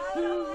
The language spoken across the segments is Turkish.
Woohoo!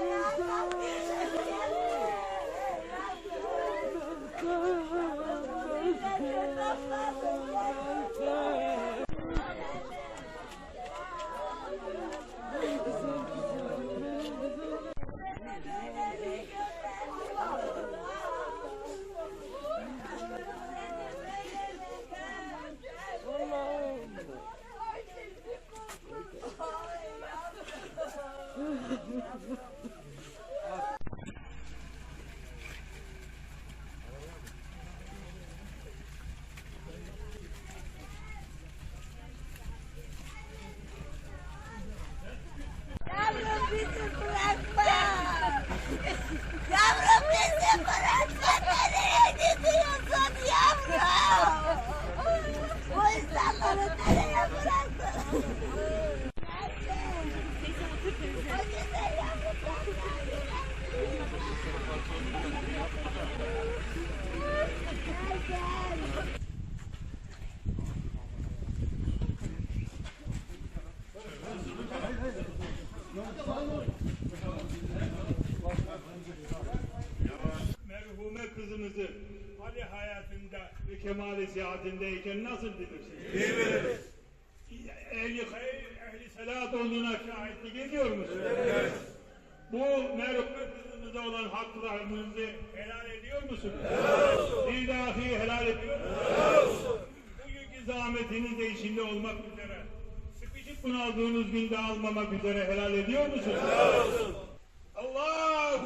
Kemali sihatindeyken nasıl bilirsiniz? İyi biliriz. Ehli hayır, ehli selat olduğuna şahitlik ediyor musunuz? Evet. Bu merhume kızımıza olan haklarınızı helal ediyor musunuz? Evet. Bir dahi helal ediyor musunuz? Bugünkü zahmetinizle içinde olmak üzere, sıkışıp bunaldığınız günde almamak üzere helal ediyor musunuz? Evet. Allahu Ekber.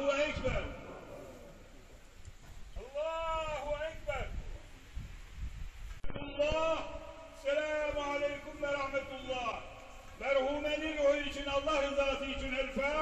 Merhumenin ruhu için Allah rızası için El Fatiha.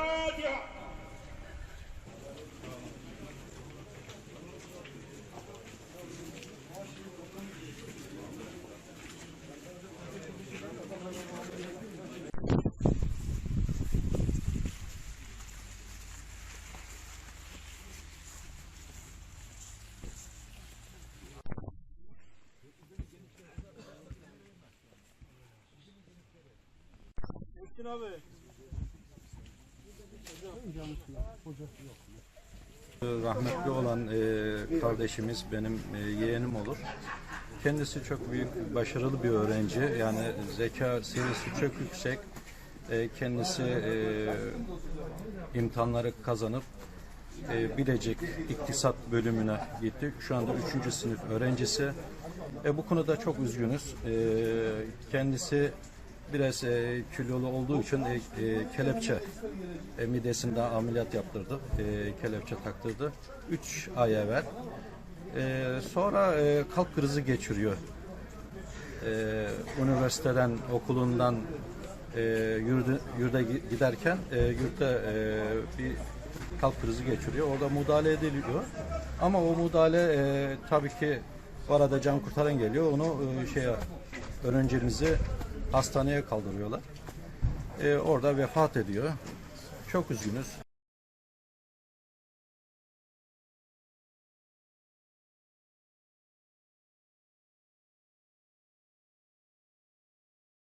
Rahmetli olan e, kardeşimiz benim e, yeğenim olur. Kendisi çok büyük, başarılı bir öğrenci. Yani zeka seviyesi çok yüksek. E, kendisi e, imtihanları kazanıp e, Bilecik İktisat bölümüne gitti. Şu anda 3. sınıf öğrencisi. E, bu konuda çok üzgünüz. E, kendisi biraz e, kilolu olduğu için e, e, kelepçe e, midesinde ameliyat yaptırdı. E, kelepçe taktırdı. 3 ay evvel. E, sonra e, kalp krizi geçiriyor. E, üniversiteden, okulundan e, yurda gi- giderken e, yurtta e, bir kalp krizi geçiriyor. Orada müdahale ediliyor. Ama o müdahale e, tabii ki bu arada can kurtaran geliyor. Onu e, şeye öğrencimizi hastaneye kaldırıyorlar. E, orada vefat ediyor. Çok üzgünüz.